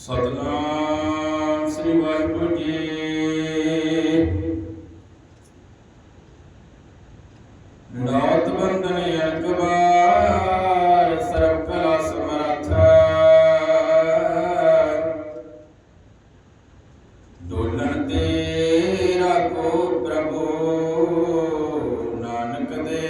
ਸਤਨਾਮ ਸ੍ਰੀ ਵਾਹਿਗੁਰੂ ਜੀ। ਨਾਤ ਬੰਦਨ ਅਨਕਬਾਰ ਸਰਬ ਕਲਾ ਸਮਰਥ। ਡੋਲਣ ਤੇਰਾ ਰਾਖੋ ਪ੍ਰਭੂ ਨਾਨਕ ਦੇ।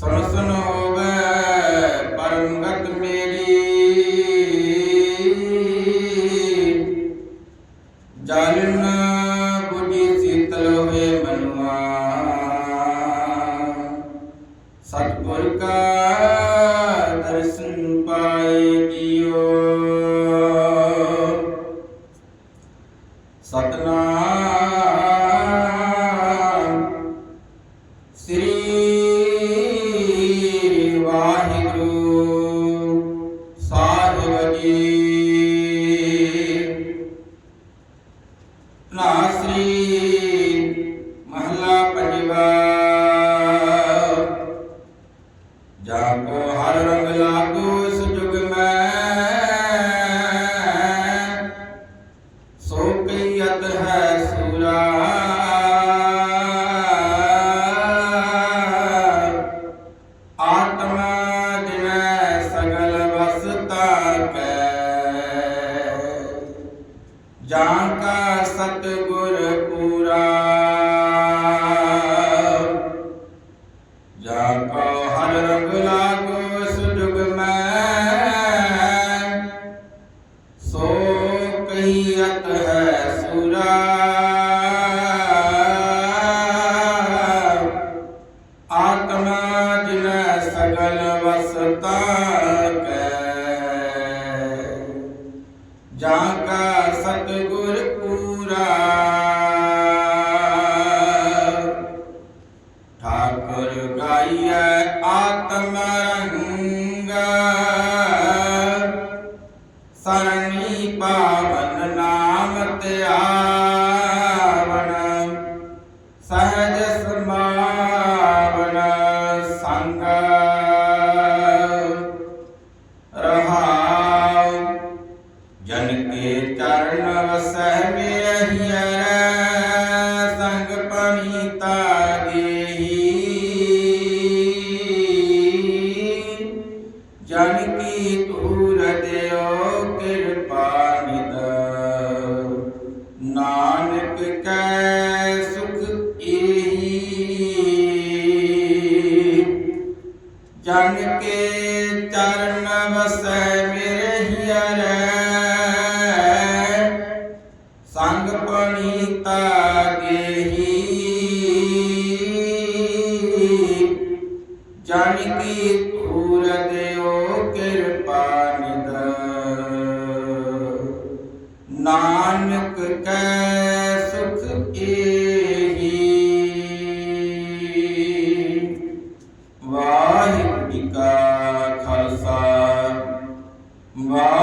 ਸੁਣ ਸੁਣ ਹੋਵੇ ਪਰਮ ਗਤ ਮੇਰੀ ਜਾਲਨ ਬੁਝੀ ਸੀਤਲ ਹੋਏ ਮਨੁਆ। ਸਤਿਗੁਰ ਕਾ ਦਰਸ਼ਨ ਪਾਏ ਜੀਓ ਸਤਨਾਮ ਵਾਹਿਗੁਰੂ ਸਾਹਿਬ ਜੀ। ਨਾਸਰੀ ਮਹਲਾ ਪੰਜਵਾ। ਜਾ ਕੋ ਹਰ ਰੰਗ ਲਾਗੋ। ਜਾਣ ਕਾ ਸਤਿਗੁਰ ਜਾਂ ਕਾ ਸਤਿਗੁਰ ਪੂਰਾ। ਠਾਕੁਰ ਗਾਈਐ ਆਤਮ ਰੰਗ। ਸਰਣੀ ਪਾਵਨ ਨਾਮ ਧਿਆਵਨ ਚਰਨ ਵਸਹਿ ਮੇਹੀਐ ਸੰਗ ਪਨੀਤਾ ਦੇਹੀ ਜਨ ਕੀ ਤੂਰ ਦਿਓ ਕਿਰਪਾ ਨਿਦ ਨਾਨਕ ਕੈ ਸੁਖ ਏਹੀ ਜਨ ਕੇ ਚਰਨ ਵਸੈ ਮੇਰੇ ਹਿਰੈ ਪਣੀਤਾ ਗੇਹੀ। ਜਨ ਕੀ ਤੂਰ ਦਿਓ ਕਿਰਪਾ ਨਿਦ ਨਾਨਕ ਕੈ ਸੁਖ ਏਹੀ। ਵਾਹਿਗੁਰੂ ਜੀ ਕਾ ਖਾਲਸਾ। ਵਾਹਿਗੁਰੂ